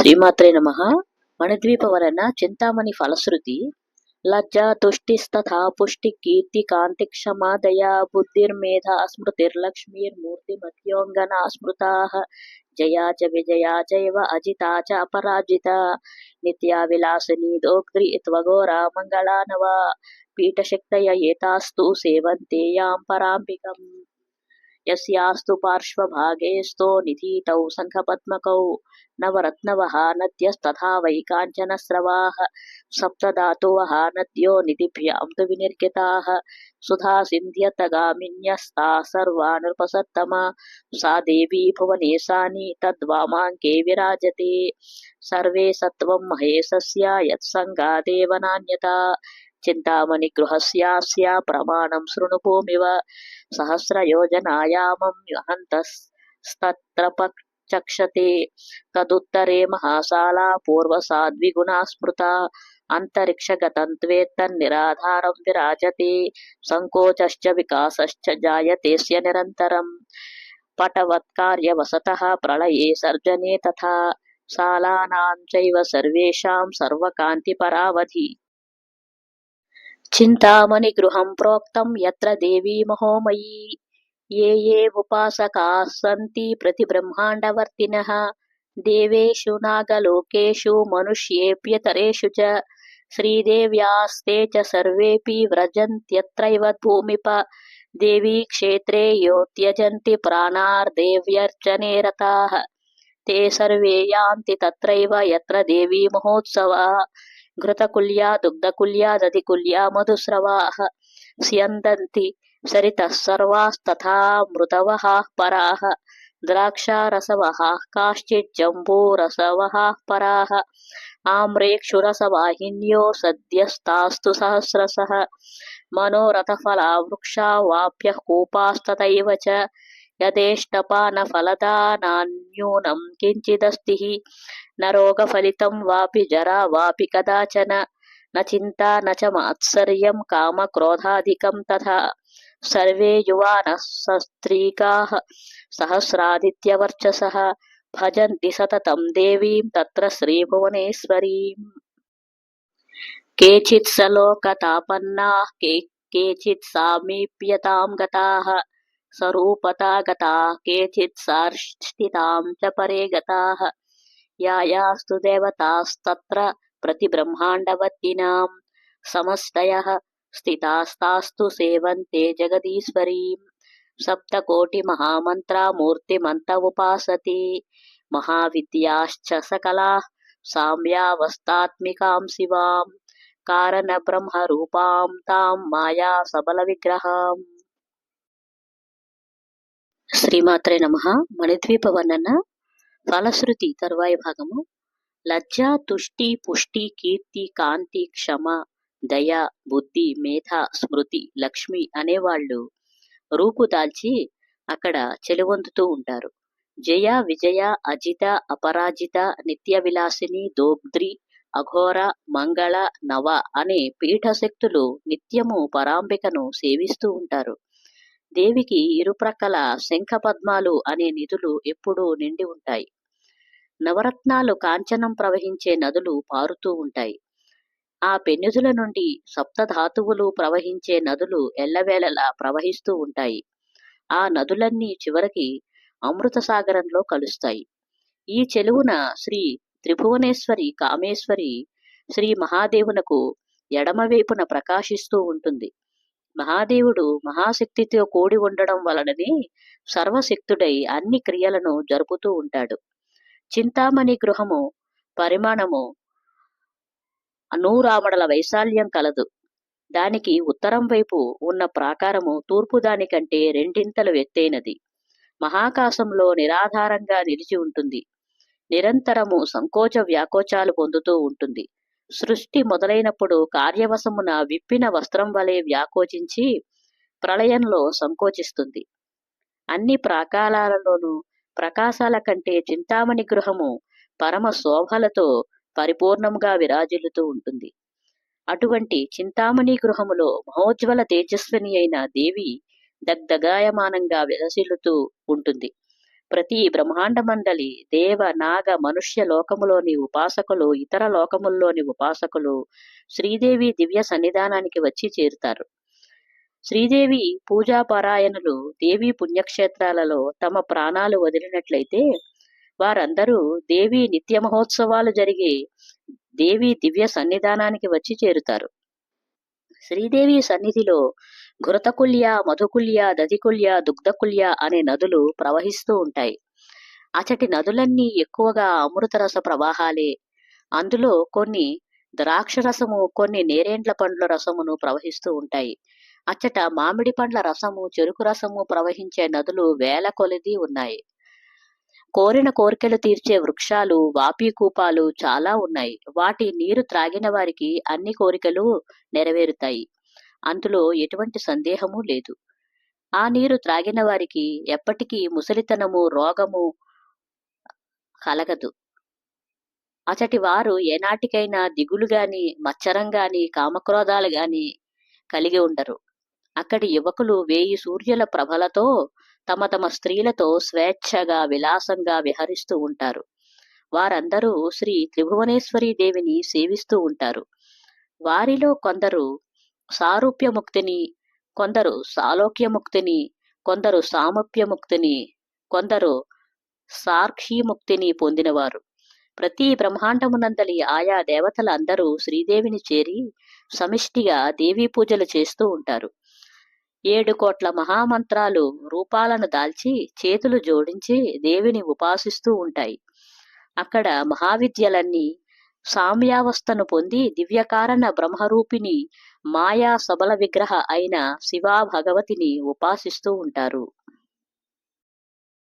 శ్రీమాత్రే నమ. మణిద్వీప వలన చింతామణి ఫలశ్రుతి. లజ్జా తుష్టిస్తథా పుష్టి కీర్తి కాంతి క్షమా దయా బుద్ధిర్మేధా స్మృతిర్లక్ష్మీర్మూర్తి మధ్యోంగనా స్మృతా. జయా చ విజయా చైవ అజితా చ అపరాజిత. నిత్యా విలాసిని దోగ్ద్రి త్వగోరా మంగళానవ పీఠశక్తయ ఏతాస్తు సేవంతే యాం పరాంబికం. यस्यास्तु पार्श्वभागेऽस्तो निधीतौ शङ्खपद्मकौ नवरत्नवः नद्यस्तथा वै काञ्चनस्रवाः सप्तधातुवः नद्यो निधिभ्यां तु विनिर्गिताः सुधासिन्ध्यतगामिन्यस्ता सर्वा नृपसत्तमा सा देवी भुवनेशानि तद्वामाङ्के विराजते। सर्वे सत्त्वं महेशस्य यत्सङ्गा देवनान्यता చింతామణి గృహస్యాస్య ప్రమాణం శృణుభూమివ సహస్రయోజనాయామం అహంతస్తత్రపక్ చక్షతే తదుత్తరే మహాశాలా పూర్వసాద్విగుణా స్మృత. అంతరిక్షగతంత్వేత్తన్నిరాధారం విరాజతి. సంకోచశ్చ వికాసశ్చ జాయతేస్య నిరంతరం. పటవత్కార్యవసత ప్రళయే సర్జనే తథా. శాలానాం చైవ సర్వేషాం సర్వకాంతిపరావధి. चिन्तामणिगृहं प्रोक्तं यत्र देवी महोमयी ये ये उपासकाः सन्ति प्रतिब्रह्माण्डवर्तिनः देवेषु नागलोकेषु मनुष्येऽप्यतरेषु च श्रीदेव्यास्ते च सर्वेऽपि व्रजन्त्यत्रैव भूमिप देवी क्षेत्रे यो त्यजन्ति प्राणार्देव्यर्चने रताः ते सर्वे यान्ति तत्रैव यत्र देवी महोत्सवः ఘృతకుల్యా దుగ్ధకుల్యా దధికుల్యా మధుస్రవా స్యందంతి సరితః సర్వాస్తథా మృతవః పరాః ద్రాక్షారసవః కాశ్చిజ్జంబూరసవः పరాः ఆమ్రేక్షురసవాహిన్యో సద్యస్తాస్తు సహస్రసः మనోరథఫలా వృక్షా వాప్యः కూపాస్తతైవ చ यथेष्टपानफलदा नान्यूनं किञ्चिदस्ति हि न रोगफलितं वापि जरा वापि कदाचन न चिन्ता न च मात्सर्यं कामक्रोधादिकं तथा सर्वे युवानः सस्त्रीकाः सहस्रादित्यवर्चसः भजन्ति सततं देवीं तत्र श्रीभुवनेश्वरीम् केचित् सलोकतापन्नाः के केचित् सामीप्यतां गताः स्वरूपता गता केचित् सार्ष्ठितां च परे गताः यायास्तु देवतास्तत्र प्रतिब्रह्माण्डवत्तिनाम् समस्तयः स्थितास्तास्तु सेवन्ते जगदीश्वरीम् सप्तकोटिमहामन्त्रा मूर्तिमन्त उपासति महाविद्याश्च सकलाः साम्यावस्थात्मिकां शिवां कारणब्रह्मरूपां तां माया सबलविग्रहाम् శ్రీమాత్రే నమ. మణిద్వీప వర్ణన ఫలశ్రుతి తరువాయి భాగము. లజ్జ తుష్టి పుష్టి కీర్తి కాంతి క్షమ దయ బుద్ధి మేధ స్మృతి లక్ష్మి అనేవాళ్ళు రూపు దాల్చి అక్కడ చెలివొందుతూ ఉంటారు. జయ విజయ అజిత అపరాజిత నిత్య విలాసిని దోగ్ద్రి అఘోర మంగళ నవ అనే పీఠశక్తులు నిత్యము పరాంబికను సేవిస్తూ ఉంటారు. దేవికి ఇరుప్రక్కల శంఖపద్మాలు అనే నిధులు ఎప్పుడూ నిండి ఉంటాయి. నవరత్నాలు కాంచనం ప్రవహించే నదులు పారుతూ ఉంటాయి. ఆ పెన్నుధుల నుండి సప్తధాతువులు ప్రవహించే నదులు ఎల్లవేళలా ప్రవహిస్తూ ఉంటాయి. ఆ నదులన్నీ చివరికి అమృత సాగరంలో కలుస్తాయి. ఈ చెలువున శ్రీ త్రిభువనేశ్వరి కామేశ్వరి శ్రీ మహాదేవునకు ఎడమవైపున ప్రకాశిస్తూ ఉంటుంది. మహాదేవుడు మహాశక్తితో కూడి ఉండడం వలననే సర్వశక్తుడై అన్ని క్రియలను జరుపుతూ ఉంటాడు. చింతామణి గృహము పరిమాణము నూరామడల వైశాల్యం కలదు. దానికి ఉత్తరం వైపు ఉన్న ప్రాకారము తూర్పు దానికంటే రెండింతలు ఎత్తైనది. మహాకాశంలో నిరాధారంగా నిలిచి ఉంటుంది. నిరంతరము సంకోచ వ్యాకోచాలు పొందుతూ ఉంటుంది. సృష్టి మొదలైనప్పుడు కార్యవశమున విప్పిన వస్త్రం వలె వ్యాకోచించి ప్రళయంలో సంకోచిస్తుంది. అన్ని ప్రాకాలలోనూ ప్రకాశాల కంటే చింతామణి గృహము పరమ శోభలతో పరిపూర్ణంగా విరాజిల్లుతూ ఉంటుంది. అటువంటి చింతామణి గృహములో మహోజ్వల తేజస్విని అయిన దేవి దగ్ధగాయమానంగా విరసిల్లుతూ ఉంటుంది. ప్రతి బ్రహ్మాండ మండలి దేవ నాగ మనుష్య లోకములోని ఉపాసకులు ఇతర లోకముల్లోని ఉపాసకులు శ్రీదేవి దివ్య సన్నిధానానికి వచ్చి చేరుతారు. శ్రీదేవి పూజాపరాయణులు దేవి పుణ్యక్షేత్రాలలో తమ ప్రాణాలు వదిలినట్లయితే వారందరూ దేవి నిత్య మహోత్సవాలు జరిగే దేవి దివ్య సన్నిధానానికి వచ్చి చేరుతారు. శ్రీదేవి సన్నిధిలో ఘృతకుల్య మధుకుల్య దధికుల్య దుగ్ధకుల్య అనే నదులు ప్రవహిస్తూ ఉంటాయి. అచటి నదులన్నీ ఎక్కువగా అమృతరస ప్రవాహాలే. అందులో కొన్ని ద్రాక్షరసము కొన్ని నేరేండ్ల పండ్ల రసమును ప్రవహిస్తూ ఉంటాయి. అచ్చట మామిడి పండ్ల రసము చెరుకు రసము ప్రవహించే నదులు వేల కొలది ఉన్నాయి. కోరిన కోరికలు తీర్చే వృక్షాలు వాపీకూపాలు చాలా ఉన్నాయి. వాటి నీరు త్రాగిన వారికి అన్ని కోరికలు నెరవేరుతాయి. అందులో ఎటువంటి సందేహము లేదు. ఆ నీరు త్రాగిన వారికి ఎప్పటికీ ముసలితనము రోగము కలగదు. అచటి వారు ఏనాటికైనా దిగులు గాని మచ్చరం గాని కామక్రోధాలు గాని కలిగి ఉండరు. అక్కడి యువకులు వేయి సూర్యుల ప్రభలతో తమ తమ స్త్రీలతో స్వేచ్ఛగా విలాసంగా విహరిస్తూ ఉంటారు. వారందరూ శ్రీ త్రిభువనేశ్వరి దేవిని సేవిస్తూ ఉంటారు. వారిలో కొందరు సారూప్యముక్తిని కొందరు సాలోక్యముక్తిని కొందరు సామప్యముక్తిని కొందరు సాక్షిముక్తిని పొందినవారు. ప్రతి బ్రహ్మాండమునందలి ఆయా దేవతల అందరూ శ్రీదేవిని చేరి సమిష్టిగా దేవీ పూజలు చేస్తూ ఉంటారు. ఏడు కోట్ల మహామంత్రాలు రూపాలను దాల్చి చేతులు జోడించి దేవిని ఉపాసిస్తూ ఉంటాయి. అక్కడ మహావిద్యలన్నీ సామ్యావస్థను పొంది దివ్యకారణ బ్రహ్మరూపిణి మాయా సబల విగ్రహ అయిన శివా భగవతిని ఉపాసిస్తూ ఉంటారు.